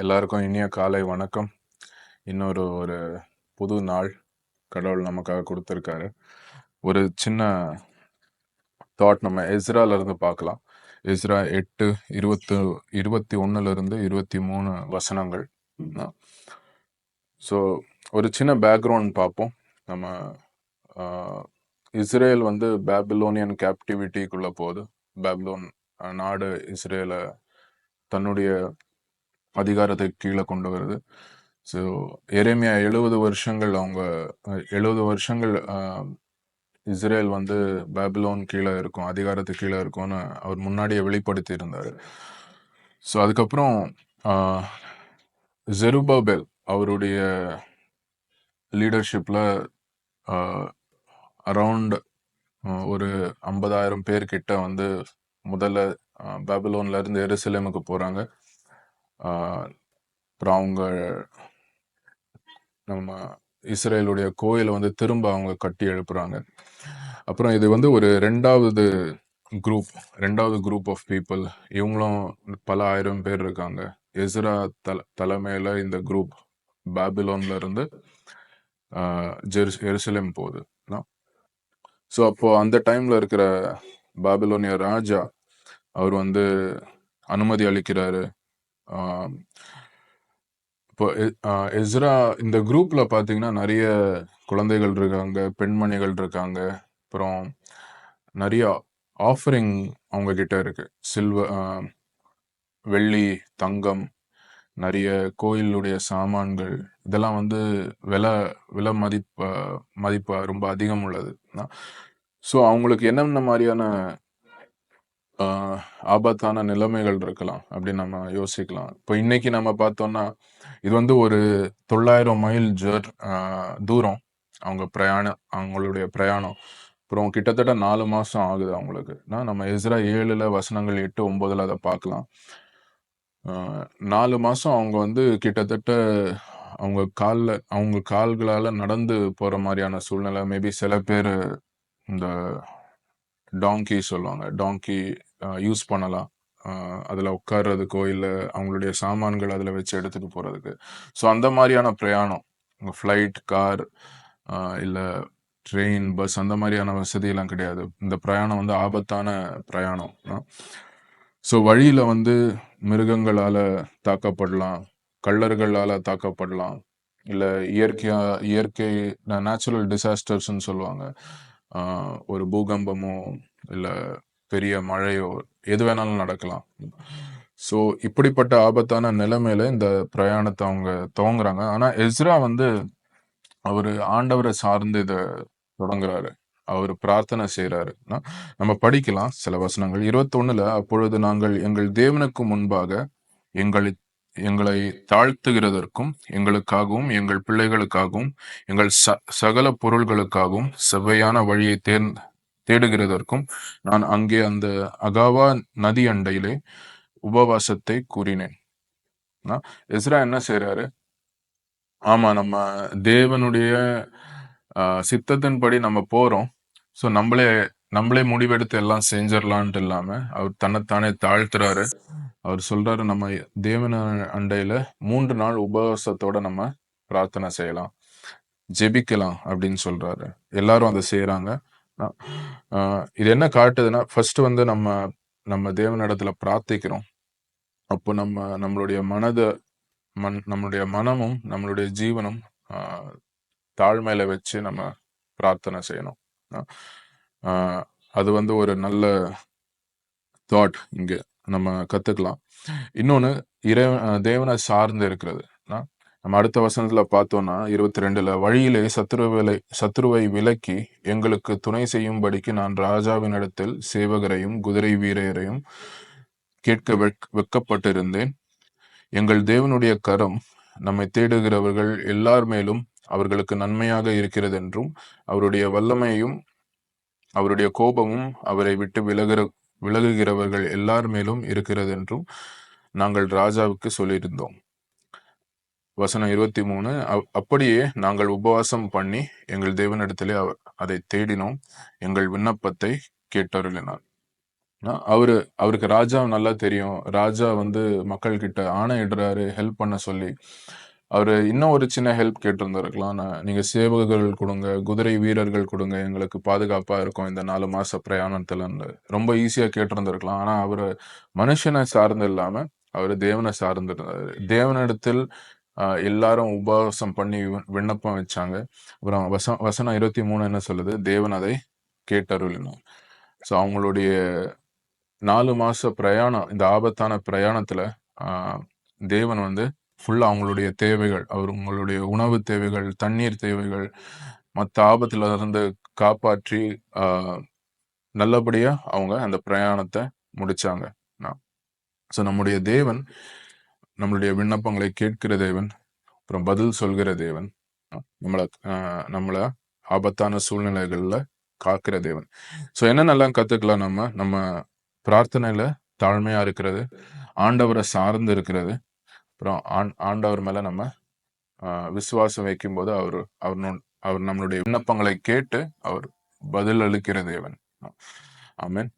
எல்லாருக்கும் இனிய காலை வணக்கம். இன்னொரு ஒரு புது நாள் கடவுள் நமக்காக கொடுத்துருக்காரு. ஒரு சின்ன தாட் நம்ம எஸ்ரால இருந்து பார்க்கலாம். எஸ்ரா எட்டு இருபத்து இருபத்தி ஒண்ணுல இருந்து இருபத்தி மூணு வசனங்கள். ஸோ ஒரு சின்ன பேக்ரவுண்ட் பார்ப்போம். நம்ம இஸ்ரேல் வந்து பேபிலோனியன் கேப்டிவிட்டிக்குள்ள போகுது. பேபிலோன் நாடு இஸ்ரேலை தன்னுடைய அதிகாரத்தை கீழே கொண்டு வருது. ஸோ எரேமியா எழுபது வருஷங்கள் அவங்க எழுபது வருஷங்கள் இஸ்ரேல் வந்து பேபிலோன் கீழே இருக்கும் அதிகாரத்துக்கு கீழே இருக்கும்னு அவர் முன்னாடியே வெளிப்படுத்தி இருந்தார் ஸோ அதுக்கப்புறம் ஜெருபாபெல் அவருடைய லீடர்ஷிப்பில் அரவுண்ட் ஒரு ஐம்பதாயிரம் பேர்கிட்ட வந்து முதல்ல பேபிலோன்லேருந்து எருசலேமுக்கு போகிறாங்க அப்புறம் அவங்க நம்ம இஸ்ரேலுடைய கோயிலை வந்து திரும்ப அவங்க கட்டி எழுப்புறாங்க. அப்புறம் இது வந்து ஒரு ரெண்டாவது குரூப் ரெண்டாவது குரூப் ஆஃப் பீப்புள் இவங்களும் பல ஆயிரம் பேர் இருக்காங்க. எஸ்ரா தல தலைமையில் இந்த குரூப் பேபிலோன்ல இருந்து ஆஹ், ஜெருஸ் எருசலேம் போகுது. ஸோ அப்போ அந்த டைம்ல இருக்கிற பாபிலோனிய ராஜா அவர் வந்து அனுமதி அளிக்கிறாரு. இப்போ எஸ்ரா இந்த குரூப்ல பார்த்தீங்கன்னா நிறைய குழந்தைகள் இருக்காங்க பெண்மணிகள் இருக்காங்க. அப்புறம் நிறைய ஆஃபரிங் அவங்க கிட்ட இருக்கு சில்வர் வெள்ளி தங்கம் நிறைய கோயிலுடைய சாமான்கள். இதெல்லாம் வந்து விலை விலை மதிப்பு மதிப்பு ரொம்ப அதிகம் உள்ளது. ஸோ அவங்களுக்கு என்னென்ன மாதிரியான ஆபத்தான நிலைமைகள் இருக்கலாம் அப்படின்னு நம்ம யோசிக்கலாம். இப்போ இன்னைக்கு நம்ம பார்த்தோம்னா இது வந்து ஒரு தொள்ளாயிரம் மைல் ஜர் தூரம். அவங்க பிரயாணம் அவங்களுடைய பிரயாணம். அப்புறம் கிட்டத்தட்ட நாலு மாதம் ஆகுது அவங்களுக்கு. நான் நம்ம எஸ்ரா ஏழில் வசனங்கள் எட்டு ஒன்பதுல அதை பார்க்கலாம். நாலு மாதம் அவங்க வந்து கிட்டத்தட்ட அவங்க காலில் அவங்க கால்களால் நடந்து போகிற மாதிரியான சூழ்நிலை. மேபி சில பேர் இந்த டாங்கி சொல்லுவாங்க. டாங்கி யூஸ் பண்ணலாம். அதில் உட்கார்றதுக்கோ இல்லை அவங்களுடைய சாமான்கள் அதில் வச்சு எடுத்துட்டு போகிறதுக்கு ஸோ அந்த மாதிரியான பிரயாணம். ஃப்ளைட் கார் இல்லை ட்ரெயின் பஸ் அந்த மாதிரியான வசதியெல்லாம் கிடையாது. இந்த பிரயாணம் வந்து ஆபத்தான பிரயாணம். ஸோ வழியில் வந்து மிருகங்களால் தாக்கப்படலாம். கள்ளர்களால் தாக்கப்படலாம். இல்லை இயற்கையா இயற்கை நேச்சுரல் டிசாஸ்டர்ஸ்னு சொல்லுவாங்க. ஒரு பூகம்பமோ இல்லை பெரிய மழையோ எது வேணாலும் நடக்கலாம். ஸோ இப்படிப்பட்ட ஆபத்தான நிலைமையில இந்த பிரயாணத்தை அவங்க துவங்குறாங்க. ஆனா எஸ்ரா வந்து அவரு ஆண்டவரை சார்ந்து இதை தொடங்குறாரு. அவர் பிரார்த்தனை செய்யறாரு நம்ம படிக்கலாம் சில வசனங்கள். இருபத்தொன்னுல அப்பொழுது நாங்கள் எங்கள் தேவனுக்கு முன்பாக எங்களை எங்களை தாழ்த்துகிறதற்கும் எங்களுக்காகவும் எங்கள் பிள்ளைகளுக்காகவும் எங்கள் ச சகல பொருள்களுக்காகவும் செவ்வையான வழியை தேர்ந் தேடுகிறதற்கும் நான் அங்கே அந்த அகாவா நதி அண்டையிலே உபவாசத்தை கூறினேன். நான் எஸ்ரா என்ன செய்யறாரு ஆமா நம்ம தேவனுடைய ஆஹ், சித்தத்தின்படி நம்ம போறோம். ஸோ நம்மளே நம்மளே முடிவெடுத்து எல்லாம் செஞ்சிடலான்ட்டு இல்லாம அவர் தன்னைத்தானே தாழ்த்துறாரு. அவர் சொல்றாரு நம்ம தேவன அண்டையில மூன்று நாள் உபவாசத்தோட நம்ம பிரார்த்தனை செய்யலாம். ஜெபிக்கலாம் அப்படின்னு சொல்றாரு. எல்லாரும் அதை செய்யறாங்க இது என்ன காட்டுதுன்னா ஃபர்ஸ்ட் வந்து நம்ம நம்ம தேவனிடத்துல பிரார்த்திக்கிறோம். அப்போ நம்ம நம்மளுடைய மனத மன் நம்மளுடைய மனமும் நம்மளுடைய ஜீவனும் தாழ்மையில வச்சு நம்ம பிரார்த்தனை செய்யணும். அது வந்து ஒரு நல்ல தாட் இங்க நம்ம கத்துக்கலாம். இன்னொன்னு இறை தேவனை சார்ந்து இருக்கிறது. நம்ம அடுத்த வசனத்துல பார்த்தோம்னா இருபத்தி ரெண்டுல வழியிலே சத்துருவிலை சத்ருவை விலக்கி எங்களுக்கு துணை செய்யும்படிக்கு நான் ராஜாவினிடத்தில் சேவகரையும் குதிரை வீரரையும் கேட்க வெக்- வெட்கப்பட்டிருந்தேன் எங்கள் தேவனுடைய கரம் நம்மை தேடுகிறவர்கள் எல்லார் மேலும் அவர்களுக்கு நன்மையாக இருக்கிறது என்றும் அவருடைய வல்லமையும் அவருடைய கோபமும் அவரை விட்டு விலகிற விலகுகிறவர்கள் எல்லார் மேலும் இருக்கிறது என்றும் நாங்கள் ராஜாவுக்கு சொல்லியிருந்தோம். வசனம் இருபத்தி மூணு அப்படியே நாங்கள் உபவாசம் பண்ணி எங்கள் தேவனிடத்திலே அவர் அதை தேடினோம் எங்கள் விண்ணப்பத்தை கேட்டருளினார் அவரு அவருக்கு ராஜா நல்லா தெரியும். ராஜா வந்து மக்கள்கிட்ட ஆணையிடுறாரு ஹெல்ப் பண்ண சொல்லி. அவரு இன்னும் ஒரு சின்ன ஹெல்ப் கேட்டிருந்திருக்கலாம். நீங்க சேவகர்கள் கொடுங்க குதிரை வீரர்கள் கொடுங்க எங்களுக்கு பாதுகாப்பா இருக்கும் இந்த நாலு மாச பிரயாணத்துலன்னு. ரொம்ப ஈஸியா கேட்டிருந்திருக்கலாம். ஆனா அவரு மனுஷனை சார்ந்து இல்லாம, அவரு தேவனை சார்ந்திருந்தாரு தேவனிடத்தில் எல்லாரும் உபவாசம் பண்ணி விண்ணப்பம் வச்சாங்க. அப்புறம் வச வசனம் 23 என்ன சொல்லுது? தேவன் அதை கேட்டருளினார். ஸோ அவங்களுடைய நாலு மாச பிரயாணம், இந்த ஆபத்தான பிரயாணத்துல தேவன் வந்து ஃபுல்லா அவங்களுடைய தேவைகள், அவர் உங்களுடைய உணவு தேவைகள், தண்ணீர் தேவைகள், மற்ற ஆபத்துல இருந்து காப்பாற்றி நல்லபடியா அவங்க அந்த பிரயாணத்தை முடிச்சாங்க. ஸோ நம்முடைய தேவன், நம்மளுடைய விண்ணப்பங்களை கேட்கிற தேவன், அப்புறம் பதில் சொல்கிற தேவன். நம்மளை நம்மள நம்மள ஆபத்தான சூழ்நிலைகள்ல காக்கிற தேவன். ஸோ என்னென்னலாம் கத்துக்கலாம் நம்ம? நம்ம பிரார்த்தனையில தாழ்மையா இருக்கிறது, ஆண்டவரை சார்ந்து இருக்கிறது, அப்புறம் ஆண் ஆண்டவர் மேல நம்ம விசுவாசம் வைக்கும்போது அவரு அவர் நு அவர் நம்மளுடைய விண்ணப்பங்களை கேட்டு அவர் பதில் அளிக்கிற தேவன். ஆமீன்